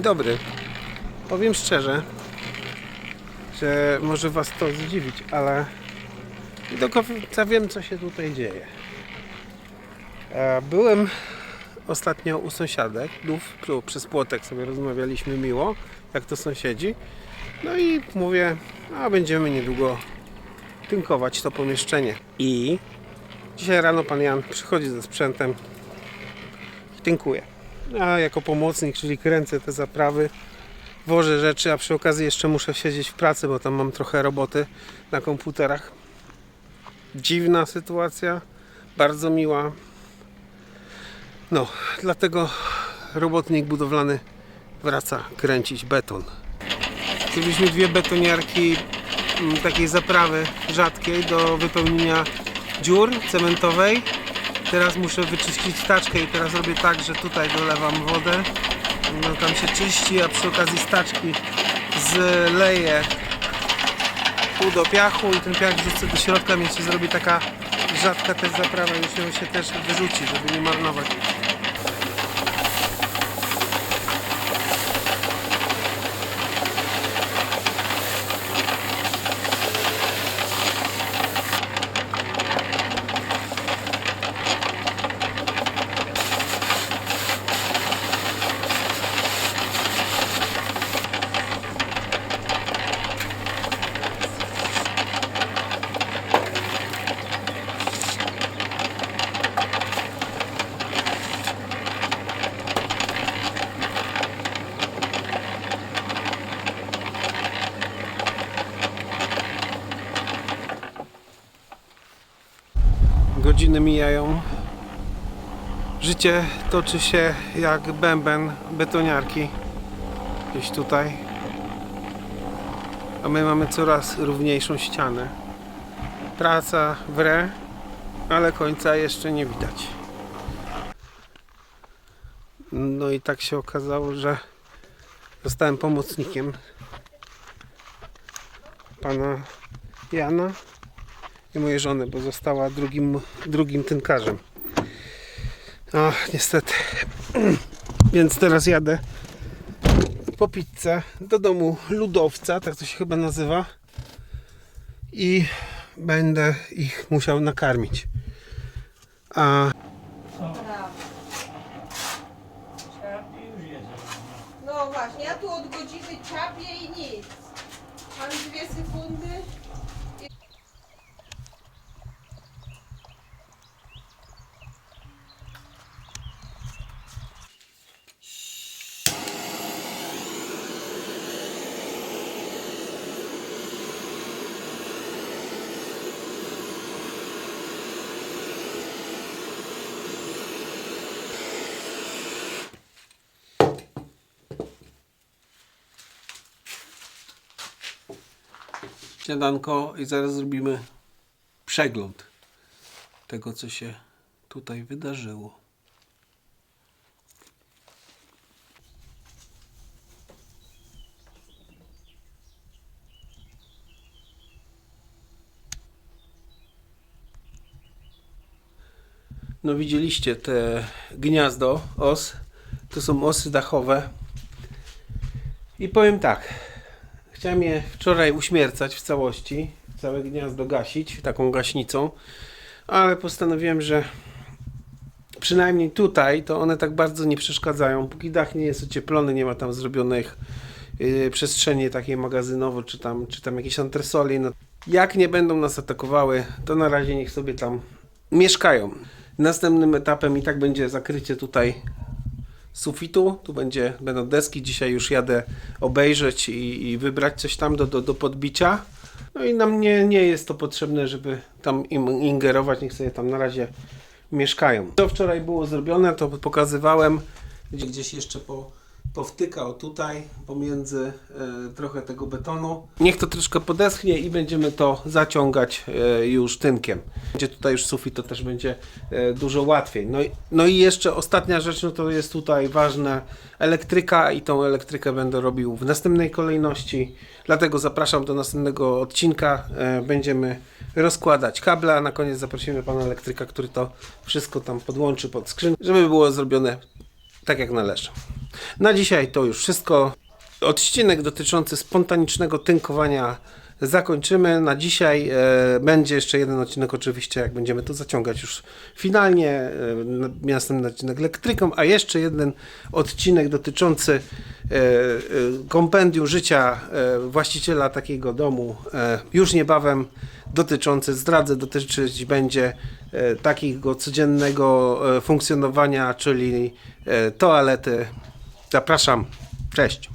dobry. Powiem szczerze, że może Was to zdziwić, ale nie do końca wiem, co się tutaj dzieje. E, Byłem ostatnio u sąsiadek, tu przez płotek sobie rozmawialiśmy miło, jak to sąsiedzi. No i mówię, a będziemy niedługo tynkować to pomieszczenie. I dzisiaj rano pan Jan przychodzi ze sprzętem i tynkuje. A jako pomocnik, czyli kręcę te zaprawy, wożę rzeczy, a przy okazji jeszcze muszę siedzieć w pracy, bo tam mam trochę roboty na komputerach. Dziwna sytuacja, bardzo miła. No, dlatego robotnik budowlany wraca kręcić beton. Zrobiliśmy dwie betoniarki mm, takiej zaprawy rzadkiej do wypełnienia dziur cementowej. Teraz muszę wyczyścić taczkę i teraz robię tak, że tutaj dolewam wodę. No, tam się czyści, a przy okazji staczki zleję pół do piachu i ten piach wrzucę do środka, więc się zrobi taka rzadka też zaprawa i się, się też wyrzuci, żeby nie marnować. Godziny mijają. Życie toczy się jak bęben betoniarki. Gdzieś tutaj. A my mamy coraz równiejszą ścianę. Praca wre, ale końca jeszcze nie widać. No i tak się okazało, że zostałem pomocnikiem pana Jana i mojej żony, bo została drugim, drugim tynkarzem. Ach, niestety. Więc teraz jadę po pizzę do domu ludowca, tak to się chyba nazywa. I będę ich musiał nakarmić. A No właśnie, ja tu od godziny czapię i nic. Mam dwie sekundy. Śniadanko i zaraz zrobimy przegląd tego, co się tutaj wydarzyło. No widzieliście te gniazdo os. To są osy dachowe. I powiem tak. Chciałem je wczoraj uśmiercać w całości, całe gniazdo gasić taką gaśnicą, ale postanowiłem, że przynajmniej tutaj to one tak bardzo nie przeszkadzają. Póki dach nie jest ocieplony, nie ma tam zrobionych yy, przestrzeni takiej magazynowo, czy tam, czy tam jakieś antresoli. No, jak nie będą nas atakowały, to na razie niech sobie tam mieszkają. Następnym etapem i tak będzie zakrycie tutaj sufitu. Tu będzie, będą deski. Dzisiaj już jadę obejrzeć i, i wybrać coś tam do, do, do podbicia. No i nam nie, nie jest to potrzebne, żeby tam im ingerować. Niech sobie tam na razie mieszkają. To wczoraj było zrobione, to pokazywałem. Gdzie gdzieś jeszcze po, powtykał tutaj pomiędzy e, trochę tego betonu. Niech to troszkę podeschnie i będziemy to zaciągać e, już tynkiem. Będzie tutaj już sufit, to też będzie e, dużo łatwiej. No i, no i jeszcze ostatnia rzecz, no to jest tutaj ważna elektryka i tą elektrykę będę robił w następnej kolejności. Dlatego zapraszam do następnego odcinka. Będziemy rozkładać kable, a na koniec zaprosimy pana elektryka, który to wszystko tam podłączy pod skrzyn, żeby było zrobione tak jak należy. Na dzisiaj to już wszystko. Odcinek dotyczący spontanicznego tynkowania zakończymy. Na dzisiaj e, będzie jeszcze jeden odcinek, oczywiście, jak będziemy to zaciągać już finalnie. E, na- następny odcinek elektryką, a jeszcze jeden odcinek dotyczący e, kompendium życia właściciela takiego domu. Już niebawem dotyczący, zdradzę, dotyczyć będzie takiego codziennego funkcjonowania, czyli toalety. Zapraszam. Cześć.